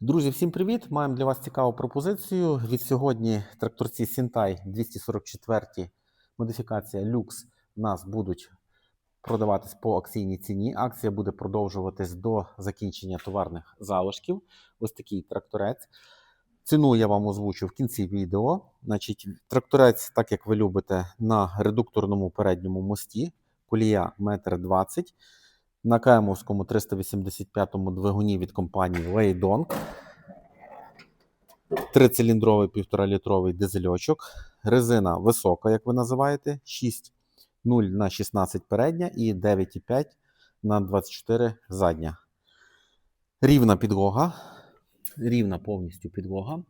Друзі, всім привіт! Маємо для вас цікаву пропозицію. Від сьогодні тракторці Сінтай 244 модифікація Lux у нас будуть продаватись по акційній ціні. Акція буде продовжуватись до закінчення товарних залишків. Ось такий тракторець. Ціну я вам озвучу в кінці відео. Значить, тракторець, так як ви любите, на редукторному передньому мості, колія 1,20 м. На Каймовському 385-му двигуні від компанії Лейдонг. Трициліндровий 1,5-літровий дизельочок. Резина висока, як ви називаєте, 6,0 на 16 передня і 9,5 на 24 задня. Рівна підлога. Рівна повністю підлога.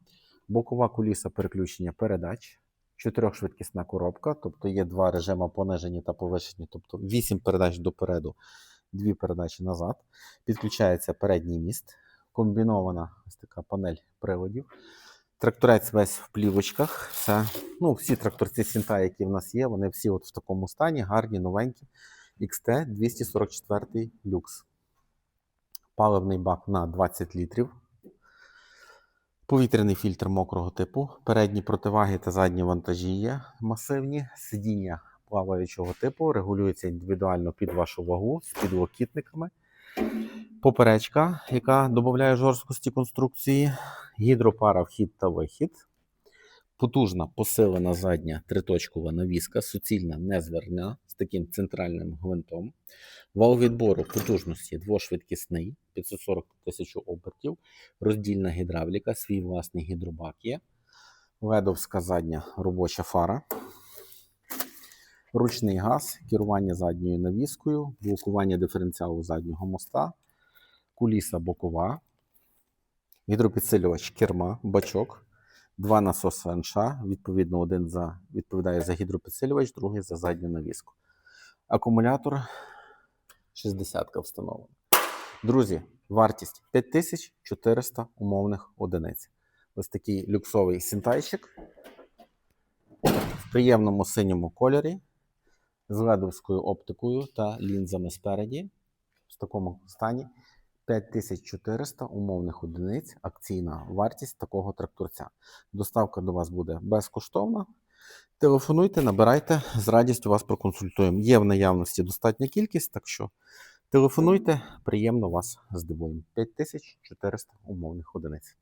Бокова куліса переключення передач. Чотирьохшвидкісна коробка, тобто є два режими понижені та повишені, тобто 8 передач допереду, 2 передачі назад. Підключається передній міст, комбінована ось така панель приладів. Тракторець весь в плівочках. Все, ну, всі тракторці Сінта, які в нас є, вони всі от в такому стані, гарні, новенькі. XT 244 люкс. Паливний бак на 20 літрів. Повітряний фільтр мокрого типу, передні противаги та задні вантажі є масивні, сидіння плаваючого типу, регулюється індивідуально під вашу вагу з підлокітниками. Поперечка, яка додає жорсткості конструкції, гідропара вхід та вихід. Потужна посилена задня триточкова навіска, суцільна незверна з таким центральним гвинтом. Вал відбору потужності двошвидкісний 540 тисяч обертів, роздільна гідравліка, свій власний гідробак є. Ледовська задня робоча фара. Ручний газ, керування задньою навіскою, блокування диференціалу заднього моста, куліса бокова, гідропідсилювач керма, бачок, два насоси НШ, відповідно, один за, відповідає за гідропідсилювач, другий за задню навіску. Акумулятор 60 встановлено. Друзі, вартість 5400 умовних одиниць. Ось такий люксовий сінтайчик в приємному синьому кольорі з ледовською оптикою та лінзами спереді. В такому стані 5400 умовних одиниць акційна вартість такого тракторця. Доставка до вас буде безкоштовна. Телефонуйте, набирайте, з радістю вас проконсультуємо. Є в наявності достатня кількість, так що телефонуйте, приємно вас здивуємо. 5400 умовних одиниць.